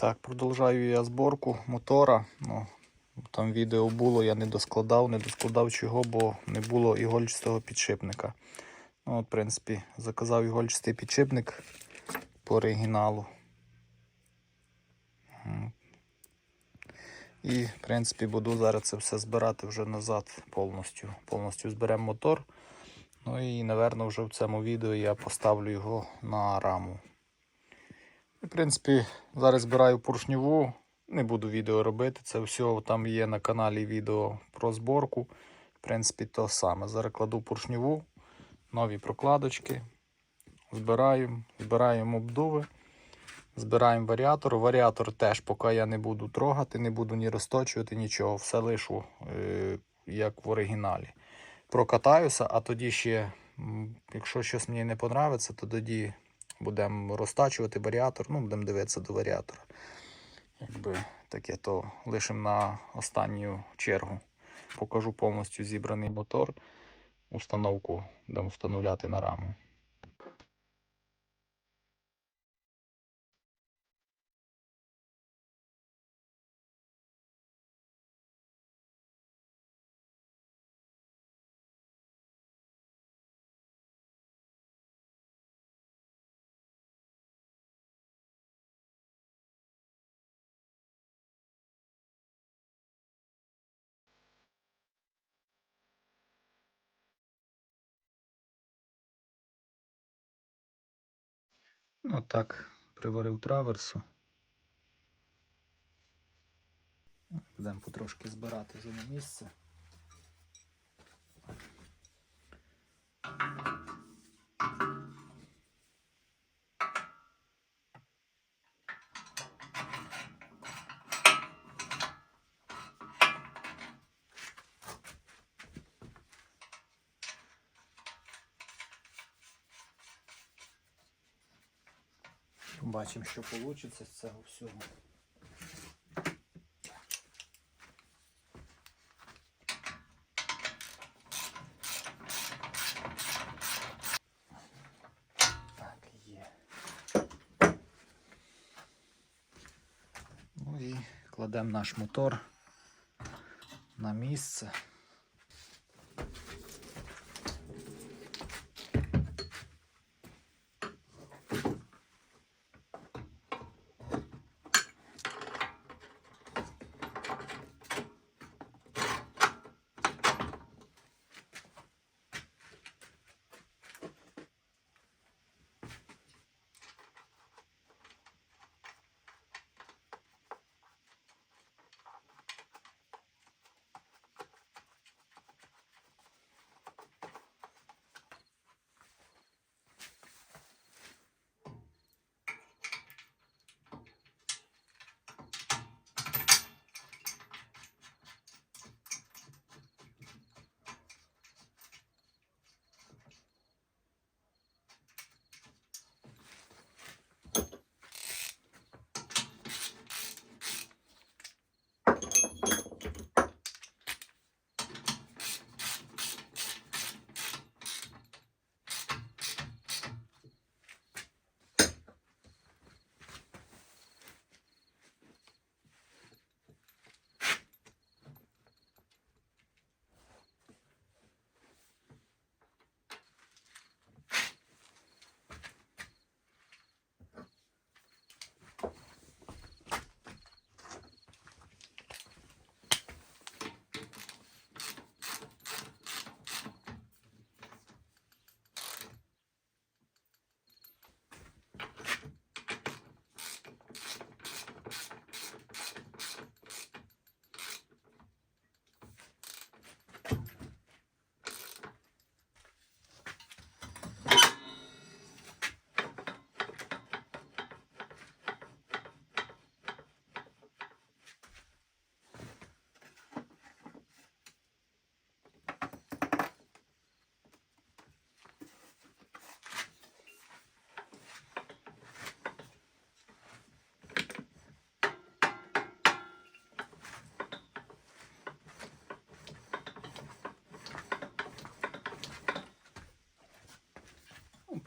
Так, продовжую я зборку мотора. Ну, там відео було, я не доскладав, не доскладав чого, бо не було ігольчастого підшипника. Ну, от, в принципі, заказав ігольчастий підшипник по оригіналу. І, в принципі, буду зараз це все збирати вже назад повністю. Повністю зберемо мотор. Ну і, напевно, вже в цьому відео я поставлю його на раму. В принципі, зараз збираю поршневу. Не буду відео робити. Це все там є на каналі відео про зборку. В принципі, то саме. Зараз кладу поршневу, нові прокладочки. Збираємо, збираємо обдуви, збираємо варіатор. Варіатор теж, поки я не буду трогати, не буду ні розточувати, нічого. Все лишу, е, як в оригіналі. Прокатаюся, а тоді ще, якщо щось мені не подобається, то тоді будемо розтачувати варіатор, ну, будемо дивитися до варіатора. Якби таке, то лишимо на останню чергу. Покажу повністю зібраний мотор, установку будемо встановляти на раму. Ну так, приварив траверсу. Будемо потрошки збирати вже на місце. Бачимо, що вийде з цього всього. Так, є. Ну і кладемо наш мотор на місце.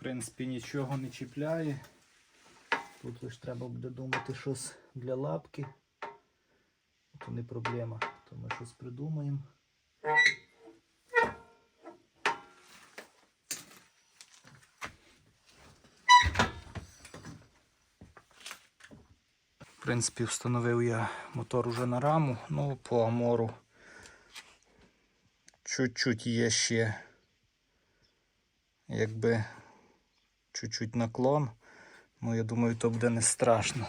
Принципі, нічого не чіпляє. Тут лише треба буде думати щось для лапки. То не проблема, то ми щось придумаємо. В принципі, встановив я мотор уже на раму. Ну, по амору чуть-чуть є ще якби чуть-чуть наклон. Ну, я думаю, то буде не страшно.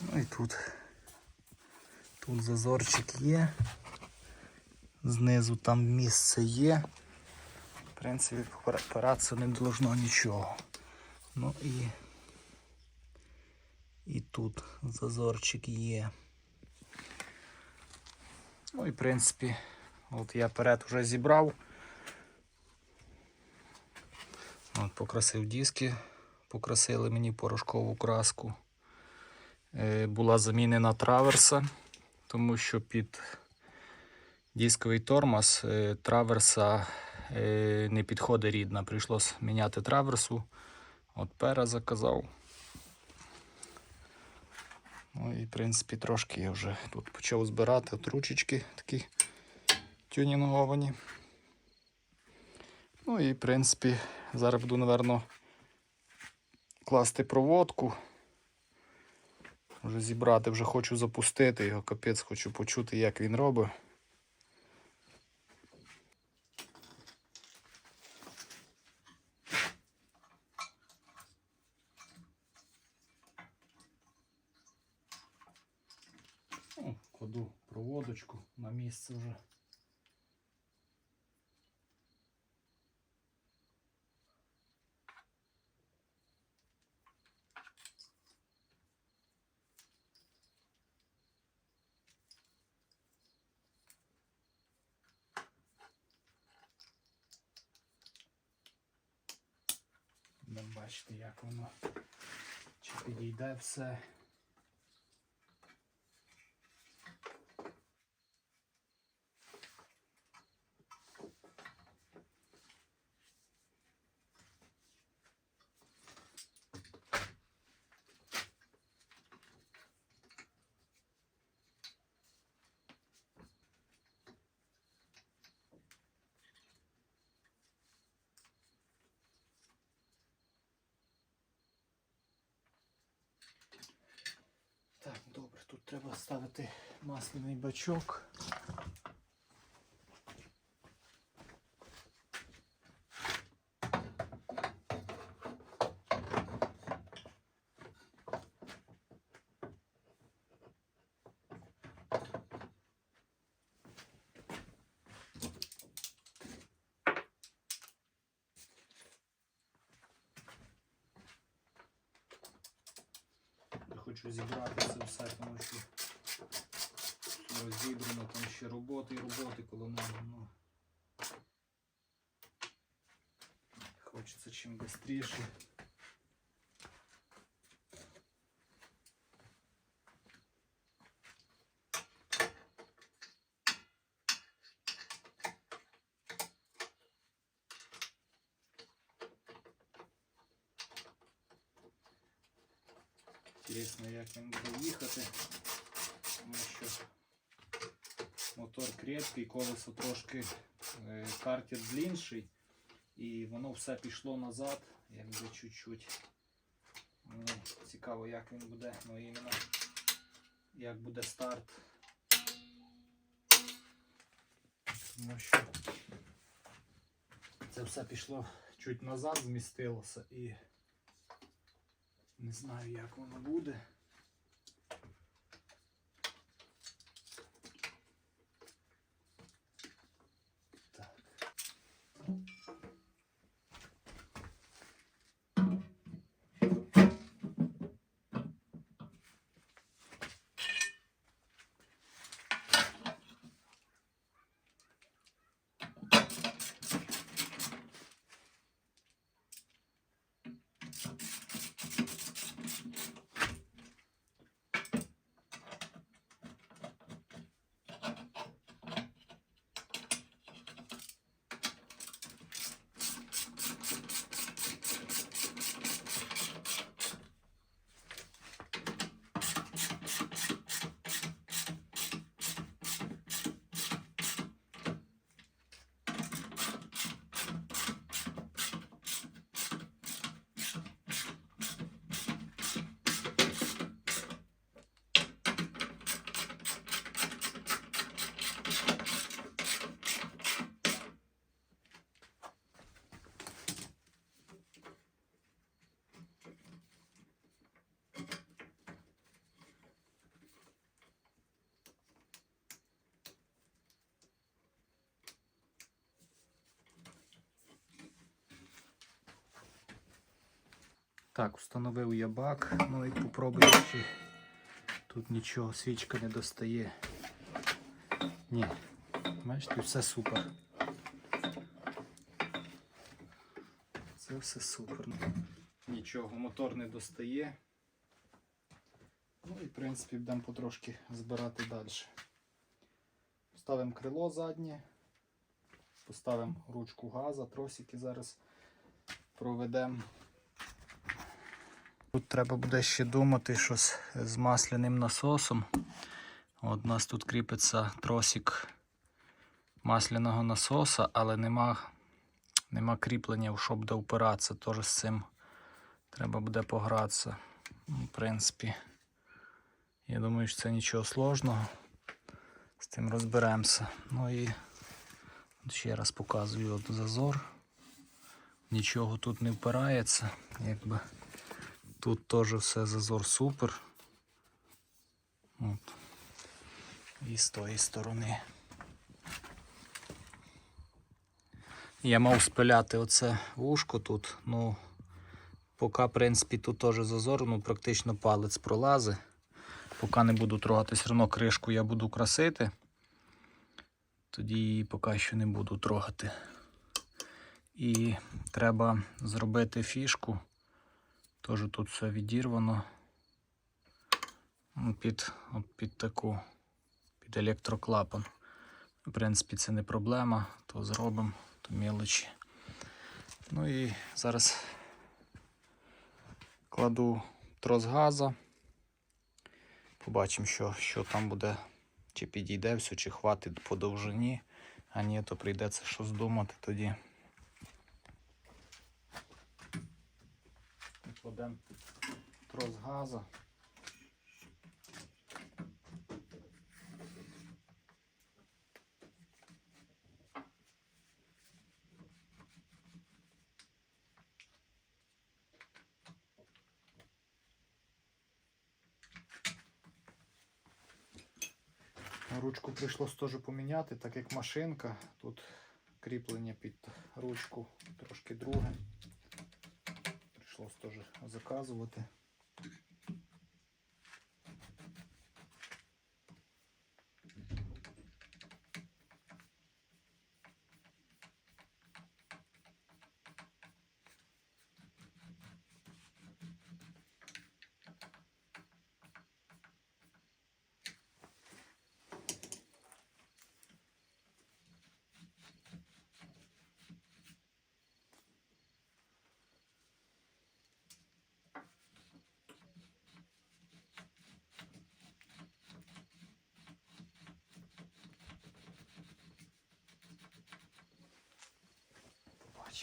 Ну і тут. Тут зазорчик є. Знизу там місце є. В принципі, опиратися не должно нічого. Ну і і тут зазорчик є. Ну і в принципі, от я перед вже зібрав. От Покрасив диски, покрасили мені порошкову краску. Е, була замінена траверса, тому що під дисковий тормоз е, траверса е, не підходить рідна. Прийшлось міняти траверсу. От пера заказав. Ну і в принципі трошки я вже тут почав збирати от ручечки такі тюнінговані. Ну і в принципі зараз буду, напевно, класти проводку. Вже зібрати, вже хочу запустити його, капець, хочу почути, як він робить. Кладу проводочку на місце вже. Бачити, як воно чи підійде все. Так, добре, треба ставити масляний бачок. Хочу зібрати це все, тому що розібрано там ще роботи і роботи коло ноги. Ну. Хочеться чим швидше. Інтересно, як він буде їхати, тому що мотор крепкий, колесо трошки е, картер длінший і воно все пішло назад, якби чуть-чуть. Мені цікаво, як він буде, ну іменно як буде старт. Тому що це все пішло чуть назад, змістилося і не знаю, як воно буде. Так, встановив я бак, ну і попробую, чи тут нічого, свічка не достає. Ні, бачите, все супер. Це все супер. Нічого, мотор не достає. Ну і в принципі будемо потрошки збирати далі. Ставимо крило заднє, поставимо ручку газа, тросики зараз проведемо. Тут треба буде ще думати щось з масляним насосом. От у нас тут кріпиться тросик масляного насоса, але нема, нема кріплення, в що буде опиратися. Тож з цим треба буде погратися. В принципі, я думаю, що це нічого сложного. З тим розберемося. Ну і ще раз показую от зазор. Нічого тут не впирається. Якби тут теж все зазор супер. От. І з тої сторони. Я мав спиляти оце вушко тут, ну поки, в принципі, тут теж зазор, ну практично палець пролазить. Поки не буду трогати, все одно кришку я буду красити. Тоді її поки що не буду трогати. І треба зробити фішку. Теж тут все відірвано. Ну, Під, от під таку, під електроклапан. В принципі, це не проблема, то зробимо, то мелочі. Ну і зараз кладу трос газа. Побачимо, що, що там буде, чи підійде все, чи хватить по довжині. А ні, то прийдеться щось думати тоді. Кладемо трос газа. Ручку прийшлось теж поміняти, так як машинка. Тут кріплення під ручку трошки друге. Прийшлось теж заказувати.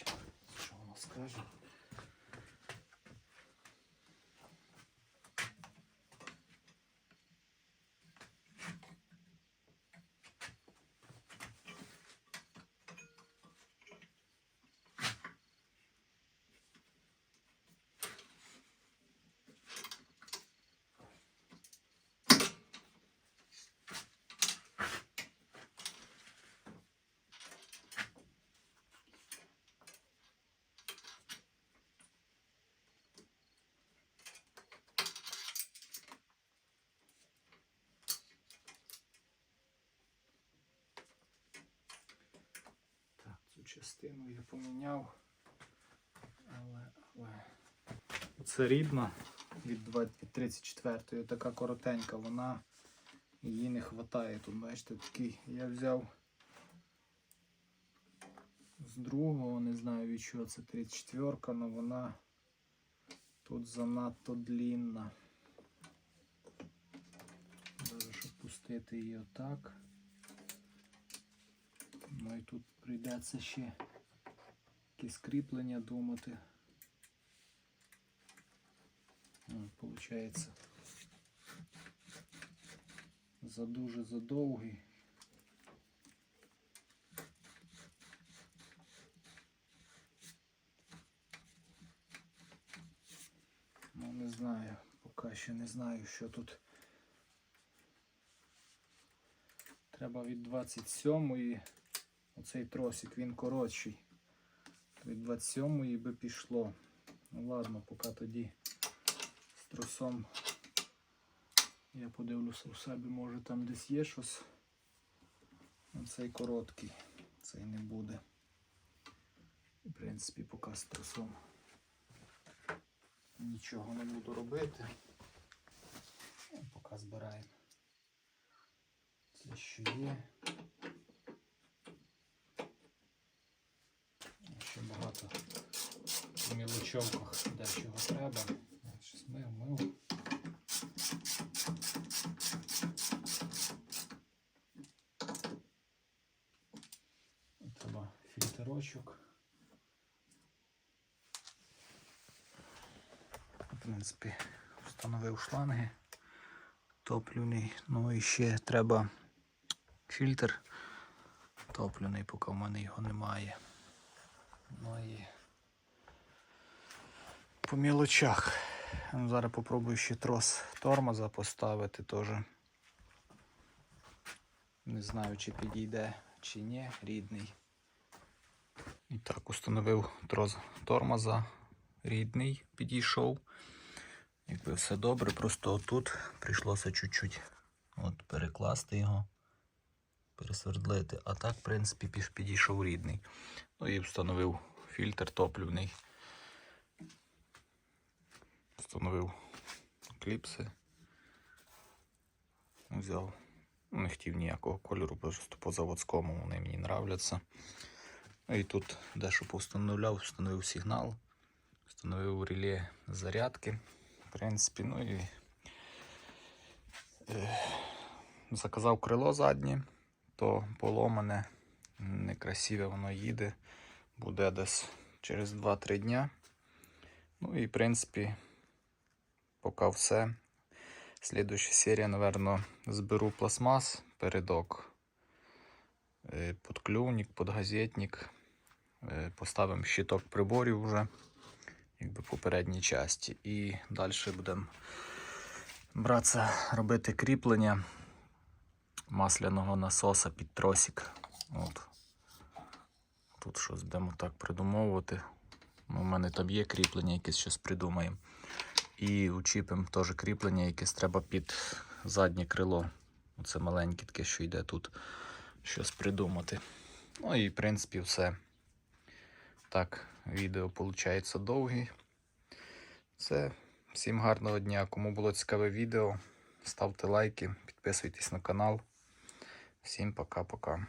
Побачимо, що воно скаже. Так, цю частину я поміняв. Але, але. Це рідна від 20 від 34 така коротенька, вона її не вистачає. Тут, бачите, такий я взяв з другого, не знаю від чого це 34-ка, але вона тут занадто длінна. Зараз щоб пустити її отак. Ну і тут прийдеться ще якісь кріплення думати. Получається за дуже задовгий. Ну не знаю, поки ще не знаю, що тут. Треба від 27-ї. Оцей тросик він коротший. Від 27-ї би пішло. Ну ладно, поки тоді з тросом я подивлюся у себе, може там десь є щось. Ну, Цей короткий, цей не буде. В принципі, поки з тросом нічого не буду робити. Ну, Поки збираємо. Це що є. Багато в мілочовках дечого треба. Щось мив, мив. Треба фільтрочок. В принципі, встановив шланги топливний. Ну і ще треба фільтр топливний, поки в мене його немає. Ну і по мілочах. Ну, Зараз попробую ще трос тормоза поставити теж. Не знаю, чи підійде, чи ні, рідний. І так, установив трос тормоза. Рідний підійшов. Якби все добре, просто отут прийшлося чуть-чуть перекласти його, пересвердлити. А так, в принципі, підійшов рідний. Ну і встановив фільтр топливний. Встановив кліпси. Взяв. Не хотів ніякого кольору, просто по заводському вони мені нравляться. І тут дещо повстановляв, встановив сигнал, встановив реле зарядки. В принципі, ну і е, заказав крило заднє, то поломане, некрасиве воно їде. Буде десь через 2-3 дня. Ну і в принципі, поки все. Слідуюча серія, напевно, зберу пластмас, передок, е, подклювник, подгазетник. Е, Поставимо щиток приборів вже, якби попередній часті. І далі будемо братися робити кріплення масляного насоса під тросик. От. Тут щось будемо так придумовувати. Ну, У мене там є кріплення, якесь щось придумаємо. І учіпимо теж кріплення, якесь треба під заднє крило. Оце маленьке таке, що йде тут. Щось придумати. Ну і в принципі все. Так, відео виходить довге. Це всім гарного дня. Кому було цікаве відео, ставте лайки, підписуйтесь на канал. Всім пока-пока.